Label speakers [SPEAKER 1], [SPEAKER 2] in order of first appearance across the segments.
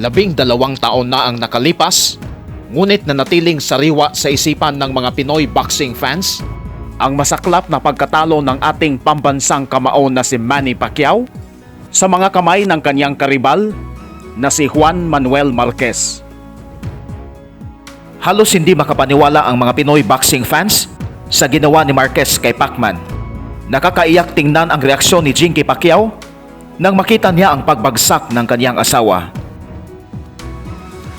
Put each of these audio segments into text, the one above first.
[SPEAKER 1] Labing dalawang taon na ang nakalipas, ngunit nanatiling sariwa sa isipan ng mga Pinoy boxing fans ang masaklap na pagkatalo ng ating pambansang kamao na si Manny Pacquiao sa mga kamay ng kanyang karibal na si Juan Manuel Marquez. Halos hindi makapaniwala ang mga Pinoy boxing fans sa ginawa ni Marquez kay Pacman. Nakakaiyak tingnan ang reaksyon ni Jinky Pacquiao nang makita niya ang pagbagsak ng kanyang asawa.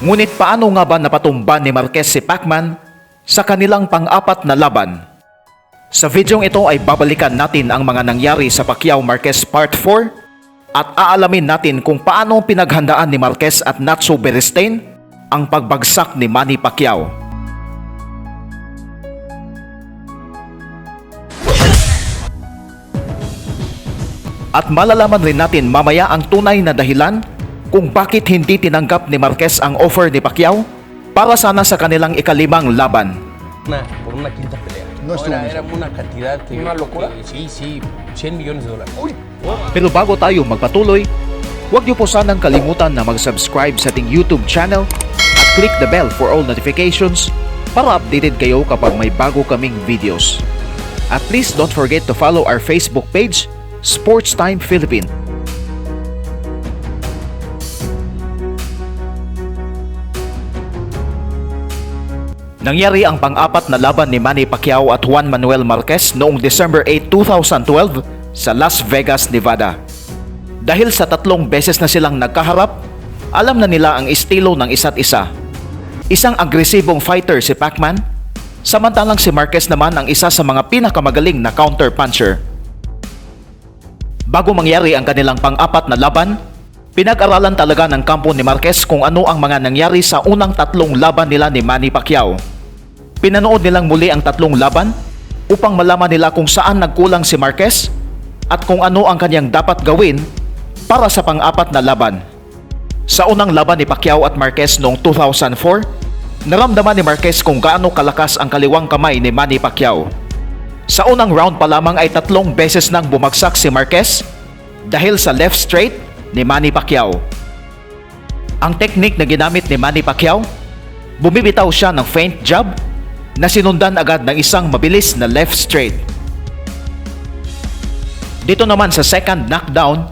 [SPEAKER 1] Ngunit paano nga ba napatumba ni Marquez si Pacman sa kanilang pang-apat na laban? Sa videong ito ay babalikan natin ang mga nangyari sa Pacquiao Marquez Part 4 at aalamin natin kung paano pinaghandaan ni Marquez at Nacho Beristain ang pagbagsak ni Manny Pacquiao. At malalaman rin natin mamaya ang tunay na dahilan kung bakit hindi tinanggap ni Marquez ang offer ni Pacquiao para sana sa kanilang ikalimang laban.
[SPEAKER 2] Una, por una quinta pelea.
[SPEAKER 3] No estuvo
[SPEAKER 2] era, era una cantidad que
[SPEAKER 3] ¿Una locura?
[SPEAKER 2] que sí, sí, 100 millones de dólares.
[SPEAKER 1] Pero bago tayo magpatuloy, huwag niyo po sanang kalimutan na mag-subscribe sa ating YouTube channel at click the bell for all notifications para updated kayo kapag may bago kaming videos. At please don't forget to follow our Facebook page, Sports Time Philippine. Nangyari ang pang-apat na laban ni Manny Pacquiao at Juan Manuel Marquez noong December 8, 2012 sa Las Vegas, Nevada. Dahil sa tatlong beses na silang nagkaharap, alam na nila ang estilo ng isa't isa. Isang agresibong fighter si Pacman, samantalang si Marquez naman ang isa sa mga pinakamagaling na counter-puncher. Bago mangyari ang kanilang pang-apat na laban, pinag-aralan talaga ng kampo ni Marquez kung ano ang mga nangyari sa unang tatlong laban nila ni Manny Pacquiao. Pinanood nilang muli ang tatlong laban upang malaman nila kung saan nagkulang si Marquez at kung ano ang kanyang dapat gawin para sa pang-apat na laban. Sa unang laban ni Pacquiao at Marquez noong 2004, naramdaman ni Marquez kung gaano kalakas ang kaliwang kamay ni Manny Pacquiao. Sa unang round pa lamang ay tatlong beses nang bumagsak si Marquez dahil sa left straight ni Manny Pacquiao. Ang technique na ginamit ni Manny Pacquiao, bumibitaw siya ng feint jab na sinundan agad ng isang mabilis na left straight. Dito naman sa second knockdown,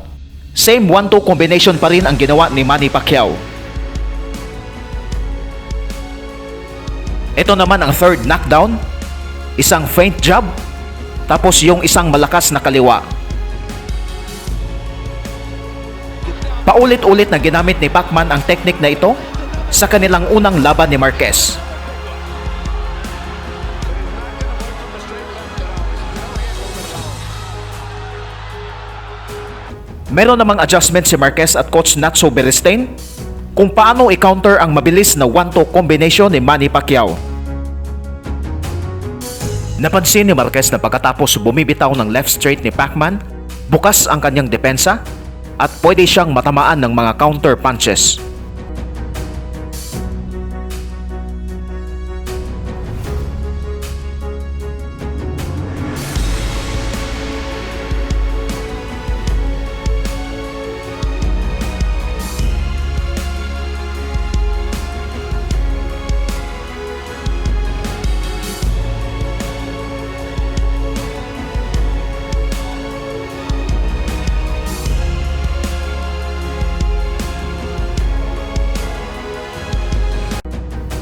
[SPEAKER 1] same 1-2 combination pa rin ang ginawa ni Manny Pacquiao. Ito naman ang third knockdown, isang feint jab, tapos yung isang malakas na kaliwa. Paulit-ulit na ginamit ni Pacman ang teknik na ito sa kanilang unang laban ni Marquez. Meron namang adjustment si Marquez at coach Nacho Beristain kung paano i-counter ang mabilis na 1-2 combination ni Manny Pacquiao. Napansin ni Marquez na pagkatapos bumibitaw ng left straight ni Pacman, bukas ang kanyang depensa at pwede siyang matamaan ng mga counter punches.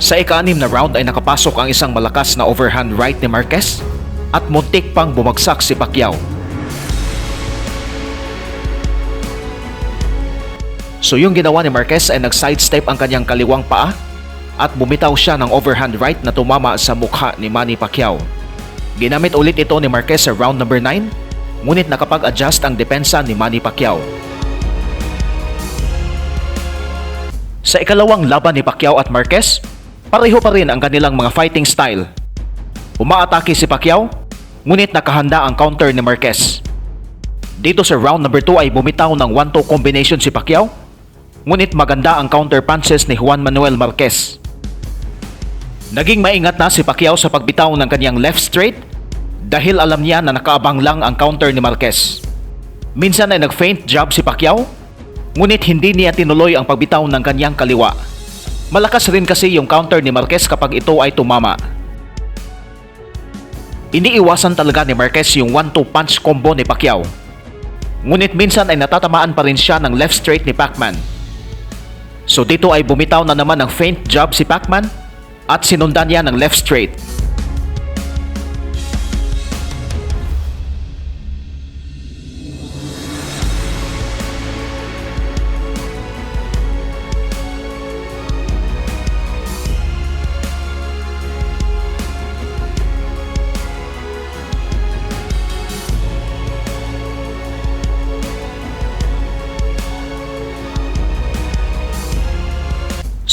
[SPEAKER 1] Sa ika-anim na round ay nakapasok ang isang malakas na overhand right ni Marquez at muntik pang bumagsak si Pacquiao. So yung ginawa ni Marquez ay nag-sidestep ang kanyang kaliwang paa at bumitaw siya ng overhand right na tumama sa mukha ni Manny Pacquiao. Ginamit ulit ito ni Marquez sa round number 9 ngunit nakapag-adjust ang depensa ni Manny Pacquiao. Sa ikalawang laban ni Pacquiao at Marquez, pareho pa rin ang kanilang mga fighting style. Umaatake si Pacquiao, ngunit nakahanda ang counter ni Marquez. Dito sa round number 2 ay bumitaw ng 1-2 combination si Pacquiao, ngunit maganda ang counter punches ni Juan Manuel Marquez. Naging maingat na si Pacquiao sa pagbitaw ng kanyang left straight dahil alam niya na nakaabang lang ang counter ni Marquez. Minsan ay nag-faint job si Pacquiao, ngunit hindi niya tinuloy ang pagbitaw ng kanyang kaliwa. Malakas rin kasi yung counter ni Marquez kapag ito ay tumama. Iniiwasan talaga ni Marquez yung 1-2 punch combo ni Pacquiao. Ngunit minsan ay natatamaan pa rin siya ng left straight ni Pacman. So dito ay bumitaw na naman ng feint job si Pacman at sinundan niya ng left straight.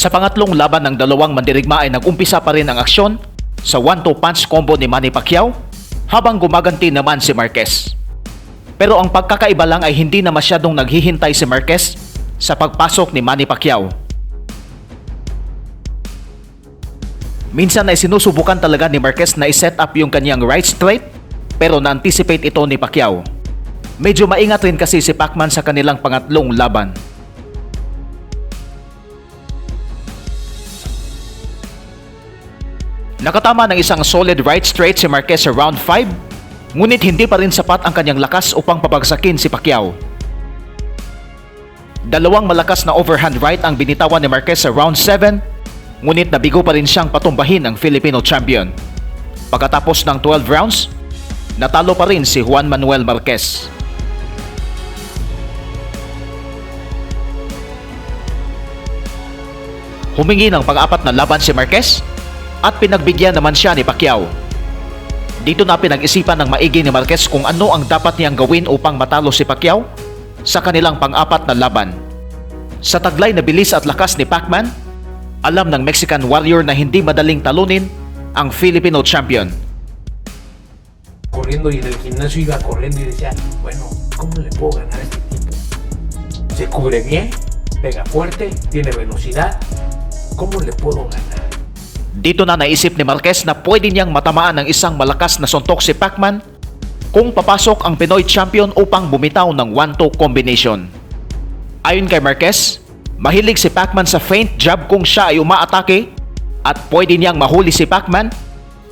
[SPEAKER 1] Sa pangatlong laban ng dalawang mandirigma ay nag-umpisa pa rin ang aksyon sa 1-2 punch combo ni Manny Pacquiao habang gumaganti naman si Marquez. Pero ang pagkakaiba lang ay hindi na masyadong naghihintay si Marquez sa pagpasok ni Manny Pacquiao. Minsan ay sinusubukan talaga ni Marquez na i-set up yung kanyang right straight pero na-anticipate ito ni Pacquiao. Medyo maingat rin kasi si Pacman sa kanilang pangatlong laban. Nakatama ng isang solid right straight si Marquez sa round 5, ngunit hindi pa rin sapat ang kanyang lakas upang pabagsakin si Pacquiao. Dalawang malakas na overhand right ang binitawan ni Marquez sa round 7, ngunit nabigo pa rin siyang patumbahin ang Filipino champion. Pagkatapos ng 12 rounds, natalo pa rin si Juan Manuel Marquez. Humingi ng pang-apat na laban si Marquez at pinagbigyan naman siya ni Pacquiao. Dito na pinag-isipan ng maigi ni Marquez kung ano ang dapat niyang gawin upang matalo si Pacquiao sa kanilang pang-apat na laban. Sa taglay na bilis at lakas ni Pacman, alam ng Mexican Warrior na hindi madaling talunin ang Filipino champion.
[SPEAKER 3] corriendo y en el gimnasio iba corriendo y decía, bueno, ¿cómo le puedo ganar a este tipo? Se cubre bien, pega fuerte, tiene velocidad. ¿Cómo le puedo ganar?
[SPEAKER 1] Dito na naisip ni Marquez na pwede niyang matamaan ng isang malakas na suntok si Pacman kung papasok ang Pinoy champion upang bumitaw ng 1-2 combination. Ayon kay Marquez, mahilig si Pacman sa feint jab kung siya ay umaatake at pwede niyang mahuli si Pacman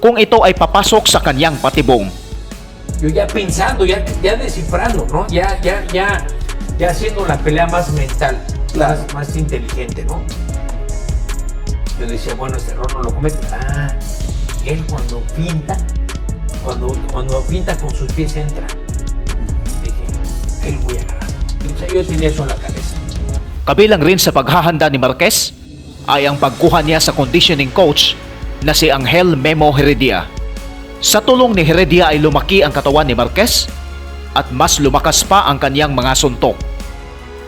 [SPEAKER 1] kung ito ay papasok sa kanyang patibong.
[SPEAKER 3] Yo ya pensando, ya, ya descifrando, ¿no? Ya, ya, ya, ya haciendo la pelea más mental, más, más inteligente, ¿no? Yo decía, bueno, este error no lo comete. Ah, él cuando pinta, cuando, cuando pinta con sus pies entra. Dije, él voy a ganar. O sea, yo tenía eso en la cabeza.
[SPEAKER 1] Kabilang rin sa paghahanda ni Marquez ay ang pagkuha niya sa conditioning coach na si Angel Memo Heredia. Sa tulong ni Heredia ay lumaki ang katawan ni Marquez at mas lumakas pa ang kanyang mga suntok.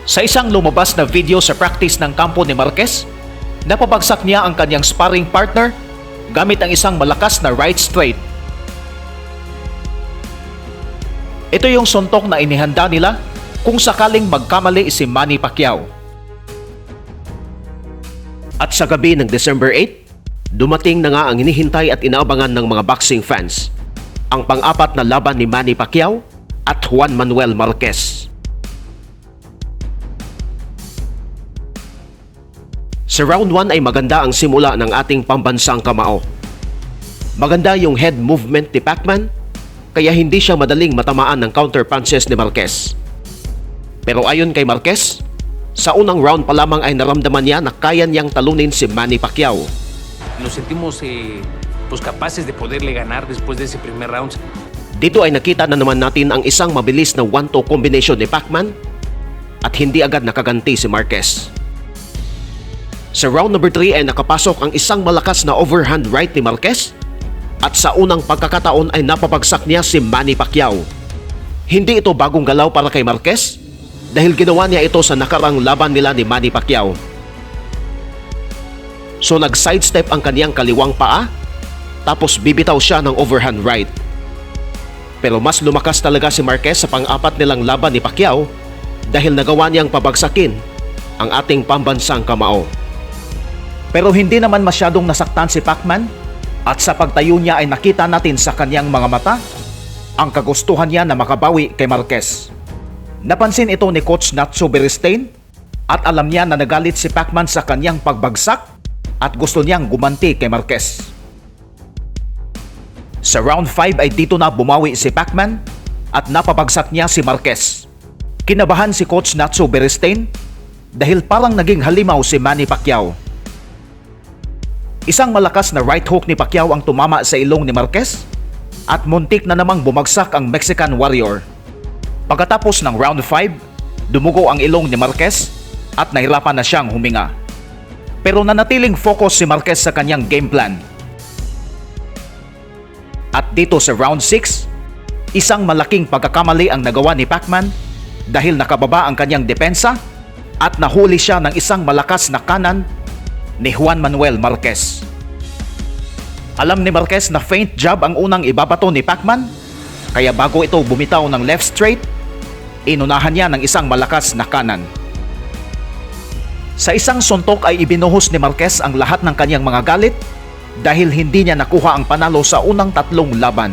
[SPEAKER 1] Sa isang lumabas na video sa practice ng kampo ni Marquez, napabagsak niya ang kanyang sparring partner gamit ang isang malakas na right straight. Ito yung suntok na inihanda nila kung sakaling magkamali si Manny Pacquiao. At sa gabi ng December 8, dumating na nga ang hinihintay at inaabangan ng mga boxing fans. Ang pang-apat na laban ni Manny Pacquiao at Juan Manuel Marquez. Sa round 1 ay maganda ang simula ng ating pambansang kamao. Maganda yung head movement ni Pacman, kaya hindi siya madaling matamaan ng counter punches ni Marquez. Pero ayon kay Marquez, sa unang round pa lamang ay naramdaman niya na kaya niyang talunin si Manny Pacquiao.
[SPEAKER 4] nos sentimos eh, pues capaces de poderle ganar después de ese primer round.
[SPEAKER 1] Dito ay nakita na naman natin ang isang mabilis na 1-2 combination ni Pacman at hindi agad nakaganti si Marquez. Sa round number 3 ay nakapasok ang isang malakas na overhand right ni Marquez at sa unang pagkakataon ay napabagsak niya si Manny Pacquiao. Hindi ito bagong galaw para kay Marquez dahil ginawa niya ito sa nakarang laban nila ni Manny Pacquiao. So nag-sidestep ang kaniyang kaliwang paa tapos bibitaw siya ng overhand right. Pero mas lumakas talaga si Marquez sa pang-apat nilang laban ni Pacquiao dahil nagawa niyang pabagsakin ang ating pambansang kamao. Pero hindi naman masyadong nasaktan si Pacman at sa pagtayo niya ay nakita natin sa kanyang mga mata ang kagustuhan niya na makabawi kay Marquez. Napansin ito ni Coach Nacho Beristain at alam niya na nagalit si Pacman sa kanyang pagbagsak at gusto niyang gumanti kay Marquez. Sa round 5 ay dito na bumawi si Pacman at napabagsak niya si Marquez. Kinabahan si Coach Nacho Beristain dahil parang naging halimaw si Manny Pacquiao. Isang malakas na right hook ni Pacquiao ang tumama sa ilong ni Marquez at muntik na namang bumagsak ang Mexican Warrior. Pagkatapos ng round 5, dumugo ang ilong ni Marquez at nahirapan na siyang huminga. Pero nanatiling focus si Marquez sa kanyang game plan. At dito sa round 6, isang malaking pagkakamali ang nagawa ni Pacman dahil nakababa ang kanyang depensa at nahuli siya ng isang malakas na kanan ni Juan Manuel Marquez. Alam ni Marquez na faint jab ang unang ibabato ni Pacman, kaya bago ito bumitaw ng left straight, inunahan niya ng isang malakas na kanan. Sa isang suntok ay ibinuhos ni Marquez ang lahat ng kanyang mga galit dahil hindi niya nakuha ang panalo sa unang tatlong laban.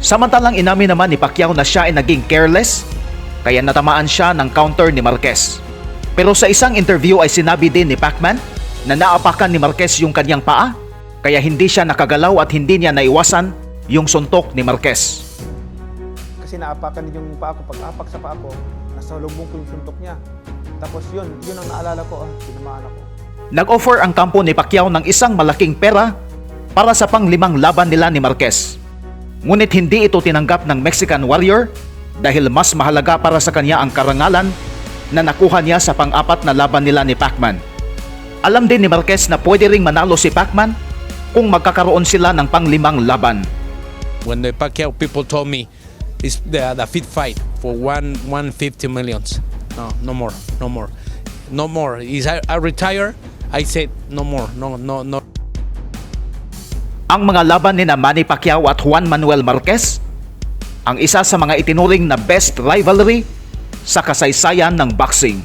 [SPEAKER 1] Samantalang inamin naman ni Pacquiao na siya ay naging careless kaya natamaan siya ng counter ni Marquez. Pero sa isang interview ay sinabi din ni Pacman na naapakan ni Marquez yung kanyang paa kaya hindi siya nakagalaw at hindi niya naiwasan yung suntok ni Marquez.
[SPEAKER 5] Kasi naapakan din yung paa ko. Pag apak sa paa ko, nasa lubong ko yung suntok niya. Tapos yun, yun ang naalala ko, ah, tinamaan ako.
[SPEAKER 1] Nag-offer ang kampo ni Pacquiao ng isang malaking pera para sa panglimang laban nila ni Marquez. Ngunit hindi ito tinanggap ng Mexican Warrior dahil mas mahalaga para sa kanya ang karangalan na nakuha niya sa pang-apat na laban nila ni Pacman. Alam din ni Marquez na pwede ring manalo si Pacman kung magkakaroon sila ng panglimang laban.
[SPEAKER 6] when the Pacquiao people told me it's the, the fit fight for one 150 millions. No, no more, no more, no more. Is I, I retire? I said no more, no, no, no.
[SPEAKER 1] Ang mga laban ni na Manny Pacquiao at Juan Manuel Marquez ang isa sa mga itinuring na best rivalry sa kasaysayan ng boxing.